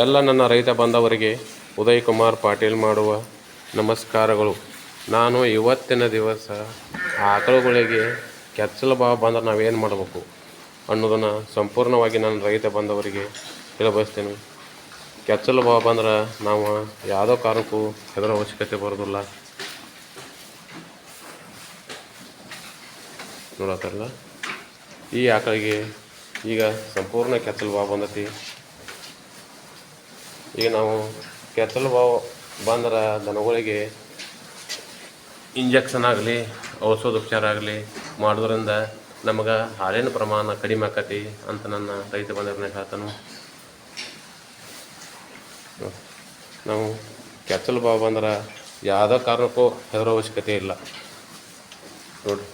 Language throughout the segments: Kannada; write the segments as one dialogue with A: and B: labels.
A: ಎಲ್ಲ ನನ್ನ ರೈತ ಬಾಂಧವರಿಗೆ ಉದಯ್ ಕುಮಾರ್ ಪಾಟೀಲ್ ಮಾಡುವ ನಮಸ್ಕಾರಗಳು. ನಾನು ಇವತ್ತಿನ ದಿವಸ ಆಕಳುಗಳಿಗೆ ಕೆಚ್ಚಲು ಭಾವ ಬಂದ್ರೆ ನಾವೇನು ಮಾಡಬೇಕು ಅನ್ನೋದನ್ನು ಸಂಪೂರ್ಣವಾಗಿ ನನ್ನ ರೈತ ಬಾಂಧವರಿಗೆ ಹೇಳಬಯಸ್ತೇನೆ ಕೆಚ್ಚಲು ಭಾವ ಬಂದ್ರೆ ನಾವು ಯಾವುದೋ ಕಾರಣಕ್ಕೂ ಹೆದರ ಅವಶ್ಯಕತೆ ಬರೋದಿಲ್ಲ. ನೋಡತ್ತಲ್ಲ ಈ ಆಕಳಿಗೆ ಈಗ ಸಂಪೂರ್ಣ ಕೆಚ್ಚಲು ಭಾವ ಬಂದತಿ. ಈಗ ನಾವು ಕೆಸಲು ಬಾವು ಬಂದ್ರೆ ದನಗಳಿಗೆ ಇಂಜೆಕ್ಷನ್ ಆಗಲಿ ಔಷಧೋಪಚಾರ ಆಗಲಿ ಮಾಡೋದ್ರಿಂದ ನಮಗೆ ಹಾಲಿನ ಪ್ರಮಾಣ ಕಡಿಮೆ ಆಕತಿ ಅಂತ ನನ್ನ ರೈತ ಬಂಧುಗಳನ್ನ ಹೇಳ್ತಾನು. ನಾವು ಕೆಸಲು ಬಾವು ಬಂದ್ರೆ ಯಾವುದೋ ಕಾರಣಕ್ಕೂ ಹೆದರೋ ಅವಶ್ಯಕತೆ ಇಲ್ಲ. ನೋಡಿರಿ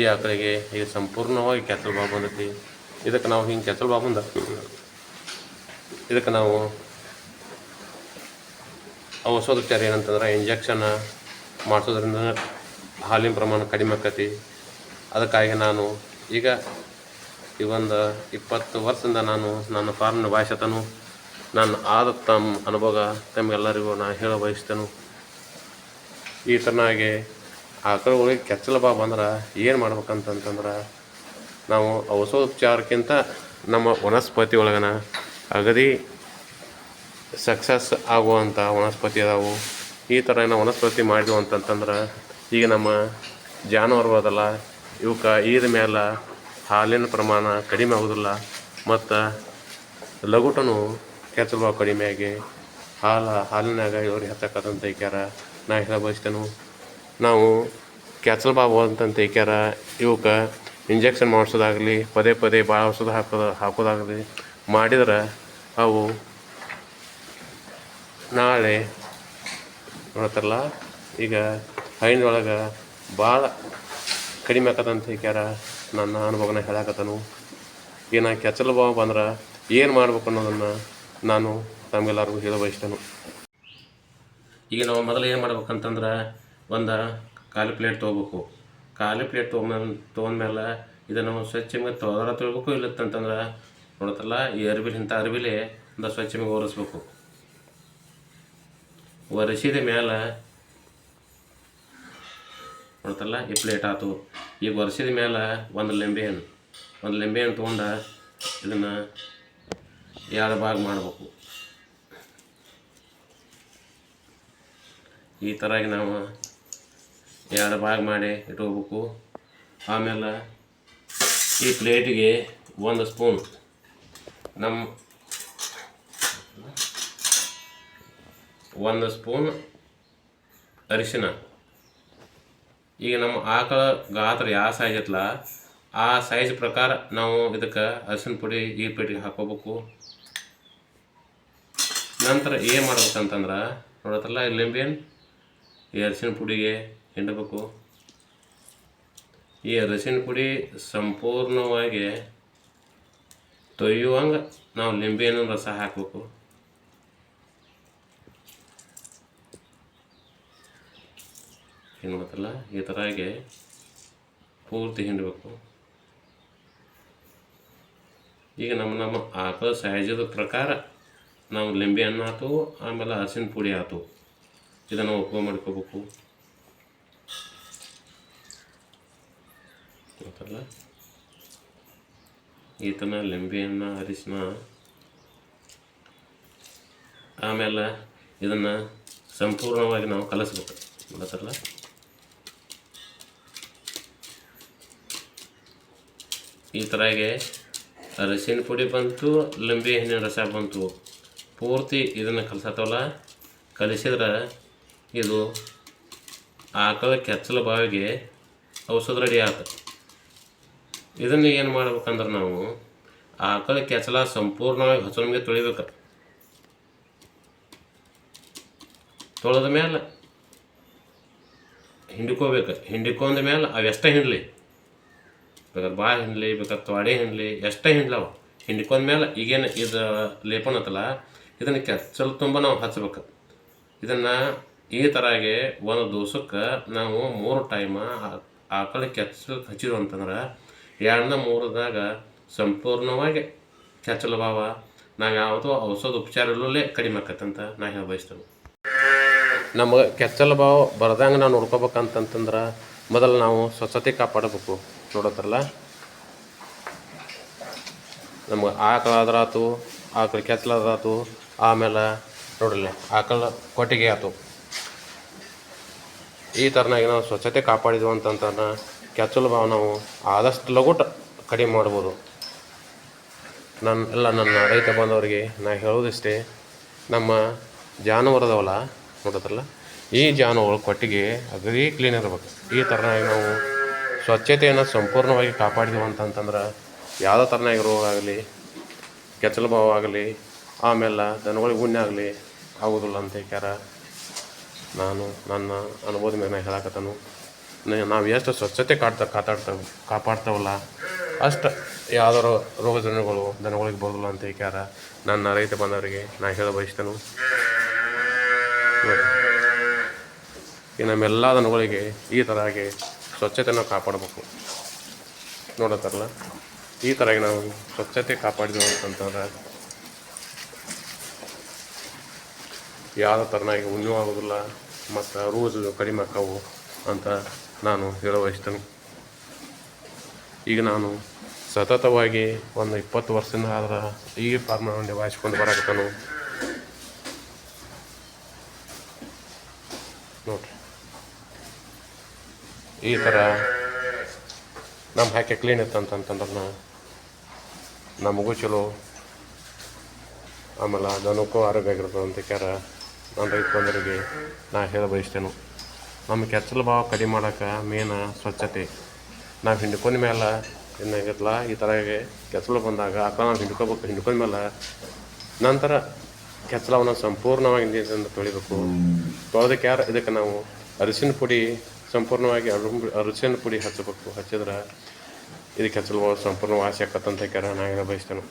A: ಈ ಆಕಳಿಗೆ ಈಗ ಸಂಪೂರ್ಣವಾಗಿ ಕೆಸಲು ಬಾವು ಬಂದೈತಿ. ಇದಕ್ಕೆ ನಾವು ಹಿಂಗೆ ಕೆಸಲು ಬಾವು ಬಂದ. ಇದಕ್ಕೆ ನಾವು ಔಷಧೋಪಚಾರ ಏನಂತಂದ್ರೆ ಇಂಜೆಕ್ಷನ್ ಮಾಡಿಸೋದ್ರಿಂದ ಹಾಲಿನ ಪ್ರಮಾಣ ಕಡಿಮೆ ಆಕತಿ. ಅದಕ್ಕಾಗಿ ನಾನು ಈಗ ಈ ಒಂದು ಇಪ್ಪತ್ತು ವರ್ಷದಿಂದ ನಾನು ನನ್ನ ಫಾರ್ಮ್ ನಿಭಾಯಿಸತನು ನಾನು ಆದ ತಮ್ಮ ಅನುಭವ ತಮಗೆಲ್ಲರಿಗೂ ನಾನು ಹೇಳ ಬಯಸ್ತೇನೆ. ಈ ಥರನಾಗಿ ಆಕಳುಗಳಿಗೆ ಕೆಚ್ಚಲ ಬಾ ಬಂದ್ರೆ ಏನು ಮಾಡ್ಬೇಕಂತಂತಂದ್ರೆ ನಾವು ಔಷಧೋಪಚಾರಕ್ಕಿಂತ ನಮ್ಮ ವನಸ್ಪತಿ ಒಳಗನ ಅಗದಿ ಸಕ್ಸಸ್ ಆಗುವಂಥ ವನಸ್ಪತಿ ಅದಾವು. ಈ ಥರ ಏನೋ ವನಸ್ಪತಿ ಮಾಡಿದ್ವು ಅಂತಂತಂದ್ರೆ ಈಗ ನಮ್ಮ ಜಾನುವಾರು ಅದಲ್ಲ ಇವಕ್ಕೆ ಈದ ಮೇಲೆ ಹಾಲಿನ ಪ್ರಮಾಣ ಕಡಿಮೆ ಆಗೋದಿಲ್ಲ ಮತ್ತು ಲಘುಟನು ಕೆಚ್ಚಲು ಬಾವು ಕಡಿಮೆ ಆಗಿ ಹಾಲು ಹಾಲಿನಾಗ ಇವ್ರಿಗೆ ಹೆಚ್ಚಕ್ಕಂತ ಐಕ್ಯಾರ. ನಾ ಹೇಳ ಬಯಸ್ತೇನು, ನಾವು ಕೆಚ್ಚಲು ಬಾವು ಅಂತಂತ ಐಕ್ಯಾರ. ಇವಕ್ಕೆ ಇಂಜೆಕ್ಷನ್ ಮಾಡಿಸೋದಾಗಲಿ, ಪದೇ ಪದೇ ಭಾಳ ಔಷಧ ಹಾಕೋದು, ಹಾಕೋದಾಗಲಿ ಮಾಡಿದ್ರೆ ಅವು ನಾಳೆ ನೋಡ್ತಾರಲ್ಲ, ಈಗ ಹೈನೊಳಗೆ ಭಾಳ ಕಡಿಮೆ ಆಕತ್ತಂತ ಹೇಳ್ಯಾರ ನನ್ನ ಅನುಭವನ ಹೇಳಾಕತ್ತನು. ಈಗ ನಾ ಕೆಚ್ಚಲು ಭಾವ ಬಂದ್ರೆ ಏನು ಮಾಡ್ಬೇಕು ಅನ್ನೋದನ್ನು ನಾನು ತಮಗೆಲ್ಲರಿಗೂ ಹೇಳ ಬಯಸ್ತೇನೆ. ಈಗ ನಾವು ಮೊದಲು ಏನು ಮಾಡ್ಬೇಕಂತಂದ್ರೆ ಒಂದು ಖಾಲಿ ಪ್ಲೇಟ್ ತೊಗೋಬೇಕು. ಖಾಲಿ ಪ್ಲೇಟ್ ತೊಗೊಂಡ್ ತೊಗೊಂಡ್ಮೇಲೆ ಇದನ್ನು ಸ್ವಚ್ಛಗೆ ತೊಳೆದ್ರೆ ತೊಳ್ಬೇಕು, ಇಲ್ಲತ್ತಂತಂದ್ರೆ ನೋಡ್ತಾರಲ್ಲ, ಈ ಅರ್ಬಿಲಿ ಇಂಥ ಅರ್ಬಿಲಿ ಒಂದು ಸ್ವಚ್ಛಗೆ ಒರೆಸ್ಬೇಕು ಒರೆಸಿದ ಮೇಲೆ ನೋಡ್ತಲ್ಲ, ಈ ಪ್ಲೇಟ್ ಆತು. ಈಗ ಒರೆಸಿದ ಮೇಲೆ ಒಂದು ಲಿಂಬೆ ಹಣ್ಣು. ಒಂದು ಲಿಂಬೆ ಹಣ್ಣು ತೊಗೊಂಡು ಇದನ್ನು ಎರಡು ಭಾಗ ಮಾಡಬೇಕು. ಈ ಥರಾಗಿ ನಾವು ಎರಡು ಭಾಗ ಮಾಡಿ ಇಟ್ಕೋಬೇಕು. ಆಮೇಲೆ ಈ ಪ್ಲೇಟಿಗೆ ಒಂದು ಸ್ಪೂನ್ ನಮ್ಮ ಒಂದು ಸ್ಪೂನ್ ಅರಿಶಿನ. ಈಗ ನಮ್ಮ ಆಕಳ ಗಾತ್ರ ಯಾವ ಸೈಜ್ ಐತಲ್ಲ ಆ ಸೈಜ್ ಪ್ರಕಾರ ನಾವು ಇದಕ್ಕೆ ಅರಿಶಿನ ಪುಡಿ ಈ ಪೇಟಿಗೆ ಹಾಕೋಬೇಕು ನಂತರ ಏನು ಮಾಡ್ಬೇಕಂತಂದ್ರೆ, ನೋಡತ್ತಲ್ಲ ಈ ಲಿಂಬೆನ್ ಈ ಅರಿಶಿನ ಪುಡಿಗೆ ಹಿಂಡಬೇಕು. ಈ ಅರಿಶಿನ ಪುಡಿ ಸಂಪೂರ್ಣವಾಗಿ ತೊಯ್ಯುವಂಗೆ ನಾವು ಲಿಂಬೆಯನ್ನು ರಸ ಹಾಕಬೇಕು. ಏನು ಗೊತ್ತಲ್ಲ ಈ ಥರಾಗಿ ಪೂರ್ತಿ ಹಿಂಡಬೇಕು ಈಗ ನಮ್ಮ ನಮ್ಮ ಆಕಳ ಸಹಜದ ಪ್ರಕಾರ ನಾವು ಲಿಂಬೆ ಹಣ್ಣು ಆಯ್ತು ಆಮೇಲೆ ಹಸಿನ ಪುಡಿ ಆತು. ಇದನ್ನು ಉಪಯೋಗ ಮಾಡ್ಕೋಬೇಕು. ಗೊತ್ತಲ್ಲ ಈ ಥರ ಲಿಂಬೆ ಹಣ್ಣು, ಅರಿಶಿನ, ಆಮೇಲೆ ಇದನ್ನು ಸಂಪೂರ್ಣವಾಗಿ ನಾವು ಕಲಿಸ್ಬೇಕು. ಗೊತ್ತಲ್ಲ ಈ ಥರಾಗೆ ಅರಸಿನ ಪುಡಿ ಬಂತು, ಲಿಂಬೆ ಹಣ್ಣಿನ ರಸ ಬಂತು. ಪೂರ್ತಿ ಇದನ್ನು ಕಲಿಸತ್ತವಲ್ಲ? ಕಲಿಸಿದ್ರೆ ಇದು ಆಕಳ ಕೆಚ್ಚಲ ಬಾವಿಗೆ ಔಷಧ ರೆಡಿ ಆಯ್ತು ಇದನ್ನು ಏನು ಮಾಡ್ಬೇಕಂದ್ರೆ ನಾವು ಆಕಳ ಕೆಚ್ಚಲ ಸಂಪೂರ್ಣವಾಗಿ ಹಸುವಿಗೆ ತೊಳಿಬೇಕು. ತೊಳೆದ ಮೇಲೆ ಹಿಂಡಿಕೋಬೇಕು. ಹಿಂಡಿಕೊಂದ ಮೇಲೆ ಅವೆಷ್ಟೇ ಹಿಂಡಲಿ? ಬೇಕಾದ್ರೆ ಬಾಯಿ ಹಿಂಡ್ಲಿ ಬೇಕಾದ್ರೆ ತೊಡೆ ಹಿಂಡ್ಲಿ ಎಷ್ಟೇ ಹಿಂಡ್ಲವ ಹಿಂಡ್ಕೊಂಡ ಮೇಲೆ ಈಗೇನು ಇದು ಲೇಪನ ಅತ್ತಲ್ಲ ಇದನ್ನು ಕೆಚ್ಚಲು ತುಂಬ ನಾವು ಹಚ್ಬೇಕು. ಇದನ್ನು ಈ ಥರಾಗೆ ಒಂದು ದಿವಸಕ್ಕೆ ನಾವು ಮೂರು ಟೈಮ ಆಕಳ ಕೆಚ್ಚಲು ಹಚ್ಚಿದ್ವು ಅಂತಂದ್ರೆ ಎರಡನ್ನ ಮೂರದಾಗ ಸಂಪೂರ್ಣವಾಗಿ ಕೆಚ್ಚಲು ಭಾವ ನಾವು ಯಾವುದೋ ಔಷಧ ಉಪಚಾರಲ್ಲೇ ಕಡಿಮೆ ಆಕತ್ತಂತ ನಾ ಹೇಳಿ ಬಯಸ್ತೇನೆ. ನಮಗೆ ಕೆಚ್ಚಲು ಭಾವ ಬರ್ದಂಗೆ ನಾವು ನೋಡ್ಕೋಬೇಕಂತಂತಂದ್ರೆ ಮೊದಲು ನಾವು ಸ್ವಚ್ಛತೆ ಕಾಪಾಡಬೇಕು. ನೋಡತ್ತರಲ್ಲ? ನಮ್ಗೆ ಆಕಳಾದ್ರಾತು ಆಕಳು ಕೆಚ್ಚಲಾದ್ರಾತು ಆಮೇಲೆ ನೋಡ್ರಲ್ಲ ಆಕಳ ಕೊಟ್ಟಿಗೆ ಆಯ್ತು ಈ ಥರನಾಗಿ ನಾವು ಸ್ವಚ್ಛತೆ ಕಾಪಾಡಿದ್ವು ಅಂತಂದ್ರೆ ಕೆಚ್ಚಲು ಭಾವ ನಾವು ಆದಷ್ಟು ಲಗೂಟ ಕಡಿಮೆ ಮಾಡ್ಬೋದು. ನನ್ನ ಎಲ್ಲ ನನ್ನ ರೈತ ಬಾಂಧವರಿಗೆ ನಾ ಹೇಳೋದಿಷ್ಟೇ ನಮ್ಮ ಜಾನುವಾರದವಲ್ಲ ನೋಡೋದಲ್ಲ ಈ ಜಾನುವಾರು ಕೊಟ್ಟಿಗೆ ಅಗದಿ ಕ್ಲೀನ್ ಇರಬೇಕು. ಈ ಥರನಾಗಿ ನಾವು ಸ್ವಚ್ಛತೆಯನ್ನು ಸಂಪೂರ್ಣವಾಗಿ ಕಾಪಾಡಿದೆವು ಅಂತಂತಂದ್ರೆ ಯಾವುದೇ ಥರನಾಗಿ ರೋಗ ಆಗಲಿ, ಕೆಚ್ಚಲು ಭಾವ ಆಗಲಿ, ಆಮೇಲೆ ದನಗಳಿಗೆ ಉಣ್ಣೆ ಆಗಲಿ ಆಗೋದಿಲ್ಲ ಅಂತ ಹೇಳ್ಯಾರ ನಾನು ನನ್ನ ಅನುಭವದ ಮೇಲೆ ನಾನು ಹೇಳಕತ್ತನು ನಾವು ಎಷ್ಟು ಸ್ವಚ್ಛತೆ ಕಾಡ್ತಾ ಕಾತಾಡ್ತಾ ಕಾಪಾಡ್ತಾವಲ್ಲ, ಅಷ್ಟು ಯಾವ್ದಾರು ರೋಗ ಜನಗಳು ದನಗಳಿಗೆ ಬರೋದಿಲ್ಲ ಅಂತ ಹೇಳ್ಯಾರ ನನ್ನ ರೈತ ಬಂದವರಿಗೆ ನಾನು ಹೇಳ ಬಯಸ್ತೇನೆ. ಈ ನಮ್ಮೆಲ್ಲ ದನಗಳಿಗೆ ಈ ಸ್ವಚ್ಛತೆಯನ್ನು ಕಾಪಾಡಬೇಕು. ನೋಡತ್ತಾರಲ್ಲ ಈ ಥರ ನಾವು ಸ್ವಚ್ಛತೆ ಕಾಪಾಡಿದ್ವಿ ಅಂತಂತಂದ್ರೆ ಯಾವ ಥರನಾಗಿ ಉಣ್ಣು ಆಗೋದಿಲ್ಲ, ಮತ್ತು ರೂಸ್ ಕಡಿಮೆ ಆಕ್ಕವು ಅಂತ ನಾನು ಹೇಳುವ ಇಷ್ಟನು. ಈಗ ನಾನು ಸತತವಾಗಿ ಒಂದು ಇಪ್ಪತ್ತು ವರ್ಷದಿಂದ ಆದ್ರೆ ಈ ಫಾರ್ಮನ್ನು ನಿಭಾಯಿಸ್ಕೊಂಡು ಬರಾಕತ್ತಾನು. ಈ ಥರ ನಮ್ಮ ಹಾಕಿ ಕ್ಲೀನ್ ಇತ್ತಂತಂತಂದ್ರೆ ನಮಗೂ ಚಲೋ. ಆಮೇಲೆ ದನಕ್ಕೂ ಆರೋಗ್ಯ ಆಗಿರ್ತದೆ ಅಂತ ಕ್ಯಾರ ನನ್ನ ರೈತ ಬಂದವರಿಗೆ ನಾ ಹೇಳ ಬಯಸ್ತೇನೆ. ನಮ್ಮ ಕೆಚ್ಚಲು ಭಾವ ಕಡಿಮೆ ಮಾಡೋಕೆ ಮೇನ ಸ್ವಚ್ಛತೆ. ನಾವು ಹಿಂಡ್ಕೊಂಡ ಮೇಲೆ ಏನಾಗಿತ್ತಲ್ಲ ಈ ಥರ ಕೆಚ್ಚಲು ಬಂದಾಗ ಅಥವಾ ನಾವು ಹಿಂಡ್ಕೋಬೇಕು, ಹಿಂಡ್ಕೊಂಡ ಮೇಲೆ ನಂತರ ಕೆಚ್ಚಲವನ್ನು ಸಂಪೂರ್ಣವಾಗಿ ನೀರಿನಿಂದ ತೊಳಿಬೇಕು. ತೊಳೆದಕ್ಕೆ ಯಾರು ಇದಕ್ಕೆ ನಾವು ಅರಿಶಿನ ಪುಡಿ ಸಂಪೂರ್ಣವಾಗಿ ಅರಸಿನ ಪುಡಿ ಹಚ್ಚಬೇಕು. ಹಚ್ಚಿದ್ರೆ ಇದಕ್ಕೆ ಕೆಚ್ಚಲು ಭಾವ ಸಂಪೂರ್ಣ ವಾಸಿ ಆಕತ್ತಂತ ಹಾಕ್ಯಾರ ನಾ ಹೇಳ ಬಯಸ್ತೇನೆ.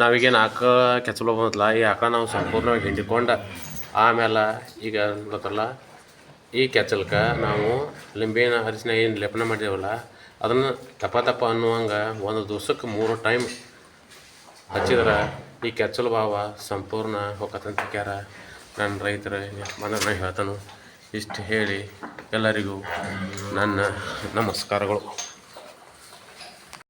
A: ನಾವೀಗೇನು ಆಕ ಕೆಚ್ಚಲು ಬಂದಲ್ಲ ಈ ಆಕ ನಾವು ಸಂಪೂರ್ಣವಾಗಿ ಹಿಂಡಿಕೊಂಡು ಆಮೇಲೆ ಈಗ ಗೊತ್ತಲ್ಲ? ಈ ಕೆಚ್ಚಲ್ಕ ನಾವು ಲಿಂಬೆನ ಅರಿಶಿನ ಏನು ಲೇಪನ ಮಾಡಿದೇವಲ್ಲ, ಅದನ್ನು ತಪ್ಪ ತಪ್ಪ ಅನ್ನುವಂಗೆ ಒಂದು ದಿವ್ಸಕ್ಕೆ ಮೂರು ಟೈಮ್ ಹಚ್ಚಿದ್ರೆ ಈ ಕೆಚ್ಚಲು ಭಾವ ಸಂಪೂರ್ಣ ಹೋಗತ್ತಂತ ಕ್ಯಾರ ನನ್ನ ರೈತರ ಮನನ ಹೇಳ್ತಾನು. ಇಷ್ಟು ಹೇಳಿ ಎಲ್ಲರಿಗೂ ನನ್ನ ನಮಸ್ಕಾರಗಳು.